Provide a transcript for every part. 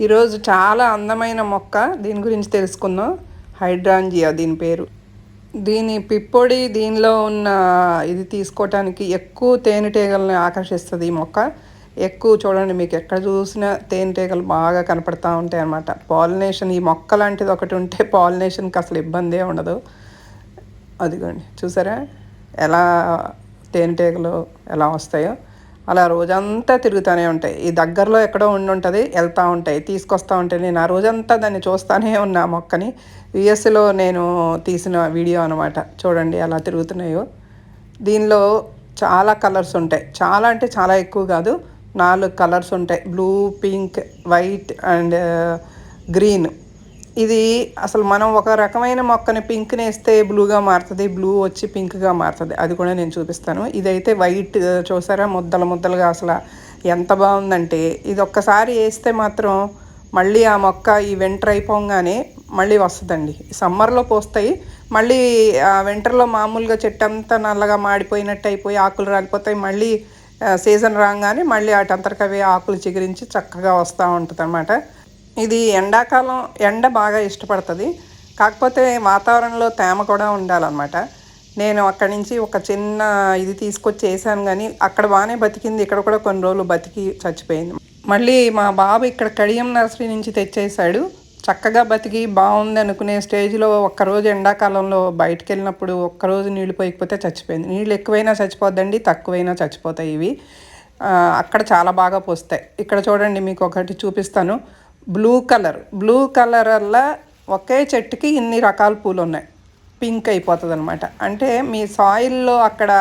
ఈరోజు చాలా అందమైన మొక్క దీని గురించి తెలుసుకుందాం. హైడ్రాంజియా దీని పేరు. దీని పిప్పొడి దీనిలో ఉన్న ఇది తీసుకోవటానికి ఎక్కువ తేనెటీగలను ఆకర్షిస్తుంది ఈ మొక్క. ఎక్కువ చూడండి మీకు ఎక్కడ చూసినా తేనెటీగలు బాగా కనపడుతూ ఉంటాయి అన్నమాట. పాలినేషన్ ఈ మొక్క లాంటిది ఒకటి ఉంటే పాలినేషన్కి అసలు ఇబ్బందే ఉండదు. అదిగోండి చూసారా? ఎలా తేనెటీగలు ఎలా వస్తాయో. అలా రోజంతా తిరుగుతూనే ఉంటాయి. ఈ దగ్గరలో ఎక్కడో ఉండి ఉంటుంది వెళ్తూ ఉంటాయి తీసుకొస్తూ ఉంటాయి. నేను ఆ రోజంతా దాన్ని చూస్తూనే ఉన్నా మొక్కని. యుఎస్లో నేను తీసిన వీడియో అనమాట చూడండి అలా తిరుగుతున్నాయో. దీనిలో చాలా కలర్స్ ఉంటాయి. చాలా అంటే చాలా ఎక్కువ కాదు. నాలుగు కలర్స్ ఉంటాయి. Blue pink white and green. ఇది అసలు మనం ఒక రకమైన మొక్కని పింక్ని వేస్తే బ్లూగా మారుతుంది బ్లూ వచ్చి పింక్గా మారుతుంది. అది కూడా నేను చూపిస్తాను. ఇదైతే వైట్ చూసారా? ముద్దలు ముద్దలుగా అసలు ఎంత బాగుందంటే ఇది ఒక్కసారి వేస్తే మాత్రం మళ్ళీ ఆ మొక్క ఈ వింటర్ అయిపోగానే మళ్ళీ వస్తుందండి. సమ్మర్లో పోస్తాయి. మళ్ళీ ఆ వింటర్లో మామూలుగా చెట్టు అంతా నల్లగా మాడిపోయినట్టు అయిపోయి ఆకులు రాలిపోతాయి. మళ్ళీ సీజన్ రాగానే మళ్ళీ అటంతరకవే ఆకులు చిగురించి చక్కగా వస్తూ ఉంటుంది అనమాట ఇది ఎండాకాలం ఎండ బాగా ఇష్టపడుతుంది. కాకపోతే వాతావరణంలో తేమ కూడా ఉండాలన్నమాట. నేను అక్కడి నుంచి ఒక చిన్న ఇది తీసుకొచ్చి వేసాను కానీ అక్కడ బాగానే బతికింది. ఇక్కడ కూడా కొన్ని రోజులు బతికి చచ్చిపోయింది. మళ్ళీ మా బాబు ఇక్కడ కడియం నర్సరీ నుంచి తెచ్చేసాడు చక్కగా బతికి బాగుంది అనుకునే స్టేజ్లో ఒక్కరోజు ఎండాకాలంలో బయటకు వెళ్ళినప్పుడు ఒక్కరోజు నీళ్ళు పోయకపోతే చచ్చిపోయింది. నీళ్ళు ఎక్కువైనా చచ్చిపోద్దండి తక్కువైనా చచ్చిపోతాయి ఇవి. అక్కడ చాలా బాగా పోస్తాయి. ఇక్కడ చూడండి మీకు ఒకటి చూపిస్తాను. Blue colour. బ్లూ కలర్ వల్ల ఒకే చెట్టుకి ఇన్ని రకాల పూలు ఉన్నాయి పింక్ అయిపోతుంది అనమాట అంటే మీ సాయిల్లో అక్కడ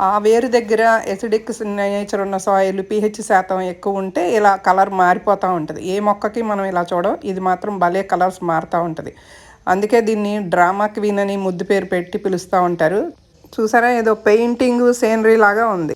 ఆ వేరు దగ్గర ఎసిడిక్ నేచర్ ఉన్న సాయిల్ పిహెచ్ శాతం ఎక్కువ ఉంటే ఇలా కలర్ మారిపోతూ ఉంటుంది. ఏ మొక్కకి మనం ఇలా చూడం ఇది మాత్రం భలే కలర్స్ మారుతూ ఉంటుంది. అందుకే దీన్ని డ్రామా క్వీన్ అని ముద్దు పేరు పెట్టి పిలుస్తూ ఉంటారు. చూసారా? ఏదో పెయింటింగ్ సీనరీ లాగా ఉంది.